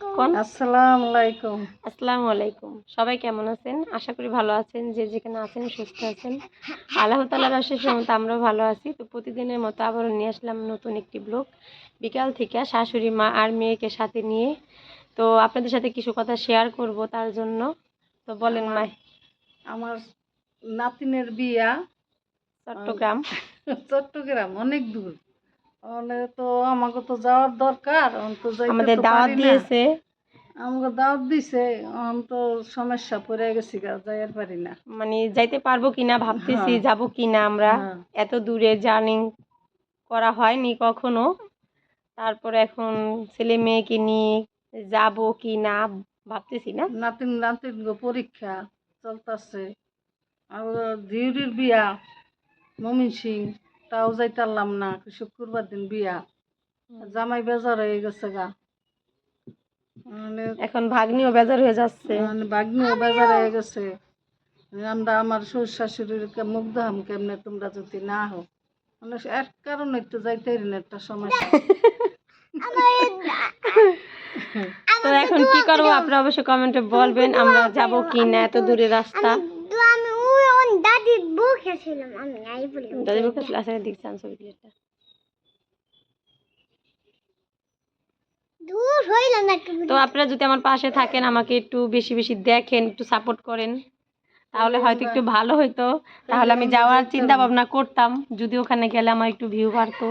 কোন আসসালামু আলাইকুম। আসসালামু আলাইকুম সবাই কেমন আছেন? আশা করি ভালো আছেন যে যেখানে আছেন সুস্থ আছেন। আল্লাহ তালার আশেষ মতো আমরাও ভালো আছি। তো প্রতিদিনের মতো আবারও নিয়ে আসলাম নতুন একটি ব্লগ। বিকাল থেকে শাশুড়ি মা আর মেয়েকে সাথে নিয়ে। তো আপনাদের সাথে কিছু কথা শেয়ার করব তার জন্য। তো বলেন মাই। আমার নাতিনের বিয়া। চট্টগ্রাম। চট্টগ্রাম অনেক দূর। তাহলে তো আমাকে তো যাওয়ার দরকার তো আমাদের দাওয়াত দিয়েছে। আমাকে দাওয়াত দিছে এখন তো সমস্যা পড়ে গেছি গা যাইয়ার পারি না। মানে যাইতে পারব কিনা ভাবতেছি হ্যাঁ। যাব কিনা আমরা। হ্যাঁ। এত দূরে জার্নি করা হয়নি কখনো। তারপর এখন ছেলে মেয়েকে নিয়ে যাব কি না ভাবতেছি না। নাতিন নাতিন পরীক্ষা চলতেছে। আর ধিউরির বিয়া মমিন সিং। তাও যাইতারলাম না শুক্রবার দিন বিয়া। জামাই বেজার হয়ে গেছে গা। মানে এখন ভাগ্নিও বেজার হয়ে যাচ্ছে। মানে বাগ্নিও বেজার হয়ে গেছে। আমরা আমার শ্বশুর শাশুড়ির কে- মুখ দাম কেমনে তোমরা যদি না হো মানে এক কারণে একটু যাইতে না একটা সমস্যা। তো এখন কি করব? আপনারা অবশ্যই কমেন্টে বলবেন আমরা যাব কি না এত দূরে রাস্তা। দাদির ছিলাম আমি নাই বললাম দাদি বুকে ক্লাসে দেখছেন ছবি প্লেটটা দূর হইল না তো আপনারা যদি আমার পাশে থাকেন আমাকে একটু বেশি বেশি দেখেন একটু সাপোর্ট করেন তাহলে হয়তো একটু ভালো হইতো। তাহলে আমি যাওয়ার চিন্তা ভাবনা করতাম যদি ওখানে গেলে আমার একটু ভিউ বাড়তো।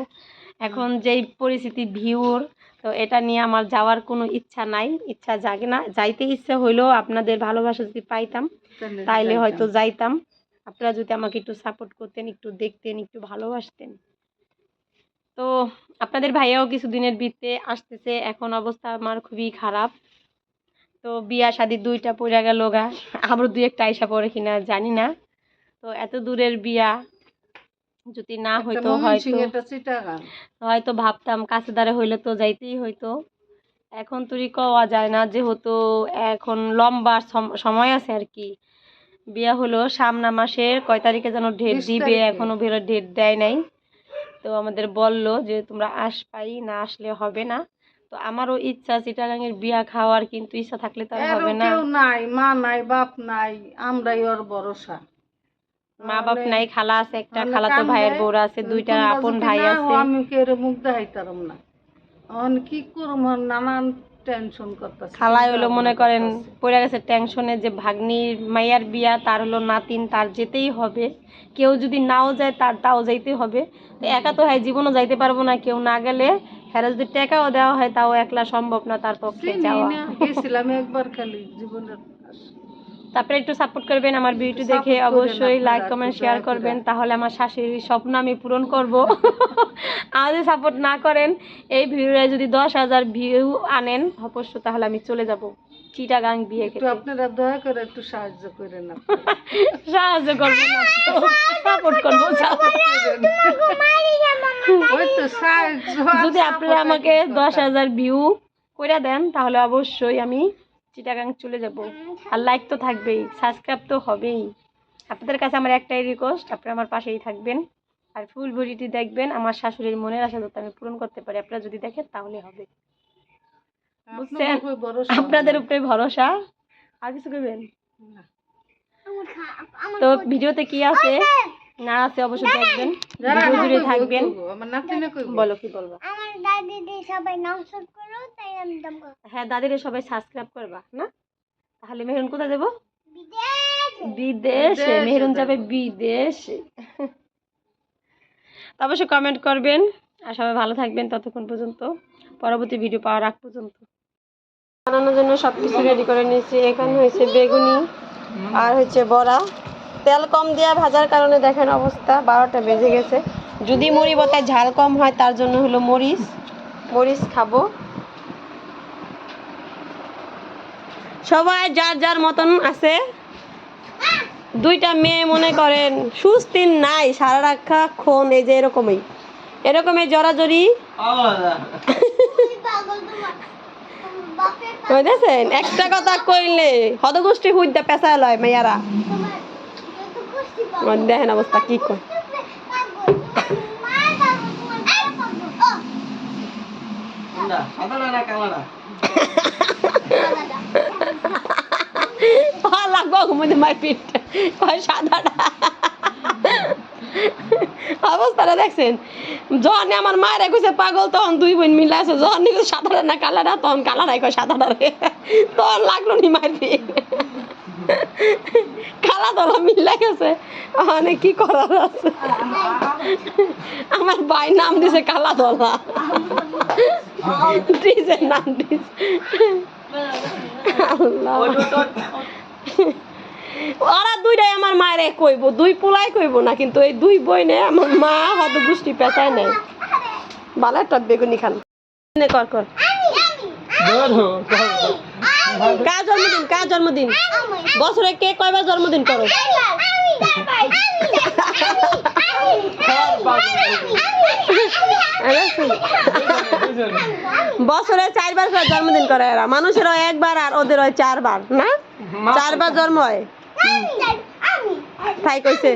এখন যেই পরিস্থিতি ভিউর তো এটা নিয়ে আমার যাওয়ার কোনো ইচ্ছা নাই ইচ্ছা জাগে না। যাইতে ইচ্ছে হইলেও আপনাদের ভালোবাসা যদি পাইতাম তাইলে হয়তো যাইতাম। আপনারা যদি আমাকে একটু সাপোর্ট করতেন একটু দেখতেন একটু ভালোবাসতেন। তো আপনাদের ভাইয়াও কিছুদিনের বৃত্তে আসতেছে এখন অবস্থা আমার খুবই খারাপ। তো বিয়া শাদি দুইটা পড়ে গেল গা আবার দুই একটা আইসা পড়ে কিনা জানি না। তো এত দূরের বিয়া যদি না হইতো হয়তো হয়তো ভাবতাম কাছে দ্বারা হইলে তো যাইতেই হইতো। এখন তুই কওয়া যায় না যেহেতু এখন লম্বা সম- সময় আছে আর কি। বিয়া হলো সামনা মাসের কয় তারিখে যেন ডেট দিবে। এখনও বেরো ডেট দেয় নাই। তো আমাদের বলল যে তোমরা আসপাই না আসলে হবে না। তো আমারও ইচ্ছা চিটাগাঙের বিয়া খাওয়ার কিন্তু ইচ্ছা থাকলে তো আর হবে না। কেউ নাই মা নাই বাপ নাই আমরাই ওর ভরসা। মা বাপ নাই খালা আছে একটা খালা তো ভাইয়ের বউরা আছে দুইটা আপন ভাই আছে। আমি কেউ মুখ দেখাইতাম না। এখন কি করব নানান টেনশন করতেছে খালাই হলো মনে করেন পড়ে গেছে টেনশনে যে ভাগ্নির মাইয়ার বিয়া তার হলো নাতিন তার যেতেই হবে। কেউ যদি নাও যায় তার তাও যাইতে হবে। তো একা তো হয় জীবনও যাইতে পারব না। কেউ না গেলে হ্যাঁ যদি টাকাও দেওয়া হয় তাও একলা সম্ভব না তার পক্ষে যাওয়া। গেছিলাম একবার খালি জীবনের তারপরে একটু সাপোর্ট করবেন আমার ভিডিও দেখে অবশ্যই লাইক কমেন্ট শেয়ার করবেন। তাহলে আমার শাশুড়ির স্বপ্ন আমি পূরণ করব। আর যদি সাপোর্ট না করেন এই ভিডিওতে যদি দশ হাজার ভিউ আনেন অবশ্য তাহলে আমি চলে যাব। চিটাগাং বিয়ে একটু খেতে আপনারা দয়া করে একটু সাহায্য করেন সাহায্য করব সাপোর্ট করব ওই তো সাহায্য যদি আপনারা আমাকে দশ। হাজার ভিউ করে দেন তাহলে অবশ্যই আমি চিটাগাং চলে যাব। আর লাইক তো থাকবেই সাবস্ক্রাইব তো হবেই। আপনাদের কাছে আমার একটাই রিকোয়েস্ট আপনারা আমার পাশেই থাকবেন। আর ফুল বডিটি দেখবেন আমার শাশুড়ির মনের আশা যাতে আমি পূরণ করতে পারি। আপনারা যদি দেখেন তাহলে হবে। বুঝছেন? আপনাদের উপরে ভরসা। আর কিছু করবেন? তো ভিডিওতে কি আছে? না আছে অবশ্যই দেখবেন। ভিডিও জুড়ে থাকবেন। বলো কি বলবা? আমার দাদি দি সবাই নমস্কার করো তাই আমি দাম হ্যাঁ দাদিরে সবাই সাবস্ক্রাইব করবা না? তাহলে মেহরুন কোথায় দেবো? বিদেশ। বিদেশে বিদেশে মেহরুন যাবে বিদেশে। তো অবশ্যই কমেন্ট করবেন আর সবাই ভালো থাকবেন ততক্ষণ পর্যন্ত। পরবর্তী ভিডিও পাওয়ার আগ পর্যন্ত। বানানোর জন্য সব কিছু রেডি করে নিয়েছি। এখানে হয়েছে বেগুনি আর হচ্ছে বড়া। তেল কম দেওয়া ভাজার কারণে দেখেন অবস্থা বারোটা বেজে গেছে। যদি মুড়ি বতায় ঝাল কম হয় তার জন্য হলো মরিচ। মরিচ খাব। সবাই যার যার মতন আছে। দুইটা মেয়ে মনে করেন সুস্থির নাই সারা রাখা ক্ষণ এই যে এরকমই। এরকমই জড়াজড়ি বুঝতেছেন একটা কথা কইলে হদগোষ্ঠী হুইদা পেঁচা লয় মেয়ারা। দেখেন অবস্থা কি কয়। অবস্থাটা দেখছেন? জহনে আমার মায়ের কইছে পাগল, তখন দুই বোন মিলে আছে। জহনি সাদাটা না কালাটা তখন কালাটাই কয় সাদাটা রে। তখন লাগল নি মার গেছে। কি আমার ভাই নাম দিছে কালা দলা। ডিজের নাম দিছে আল্লাহ ওরা দুইটাই আমার মায়ের কইব দুই পোলাই কইব না কিন্তু এই দুই বইনে আমার মা হয়তো গোষ্ঠী পেঁচায় নেই ভালো একটা বেগুনি খান নে, কর কর কার জন্মদিন কার জন্মদিন বছরে কে কয়বার জন্মদিন করো বছরে চারবার করে জন্মদিন করে এরা। মানুষের হয় একবার আর ওদের হয় চারবার না? চারবার জন্ম হয়। তাই কইছে।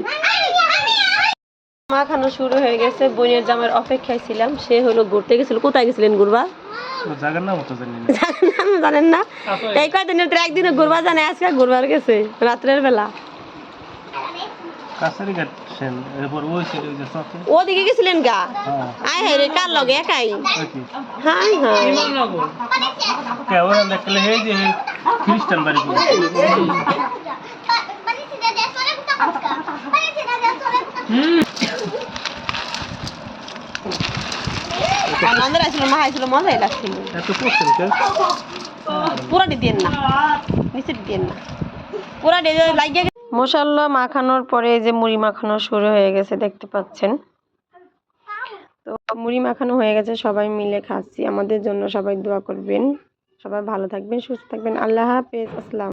মাখানো শুরু হয়ে গেছে বোনের জামার অপেক্ষায় ছিলাম। সে হলো ঘুরতে গেছিল। কোথায় গেছিলেন ঘুরবা? জায়গার নাম তো জানি জানেন না, জানেন না? এই কয়দিনের ভিতরে একদিনে ঘুরবা জানে আজকে ঘুরবার গেছে রাত্রের বেলা। ওদিকে গেছিলেন গা? হ্যাঁ। আয় হ্যাঁ রে কার লগে? একাই? ওই কি? হাই হাই কে দেখলে হে যে খ্রিস্টান বাড়ি করে আনন্দের আসছিল মা আসছিল মজাই লাগছিল এত পুরাটি দিয়ে না নিচে দিয়ে না। পুরাটি লাগিয়ে মশাল্লা মাখানোর পরে যে মুড়ি মাখানো শুরু হয়ে গেছে, দেখতে পাচ্ছেন? তো মুড়ি মাখানো হয়ে গেছে, সবাই মিলে খাচ্ছি। আমাদের জন্য সবাই দোয়া করবেন। সবাই ভালো থাকবেন, সুস্থ থাকবেন। আল্লাহ হাফেজ, আসসালাম।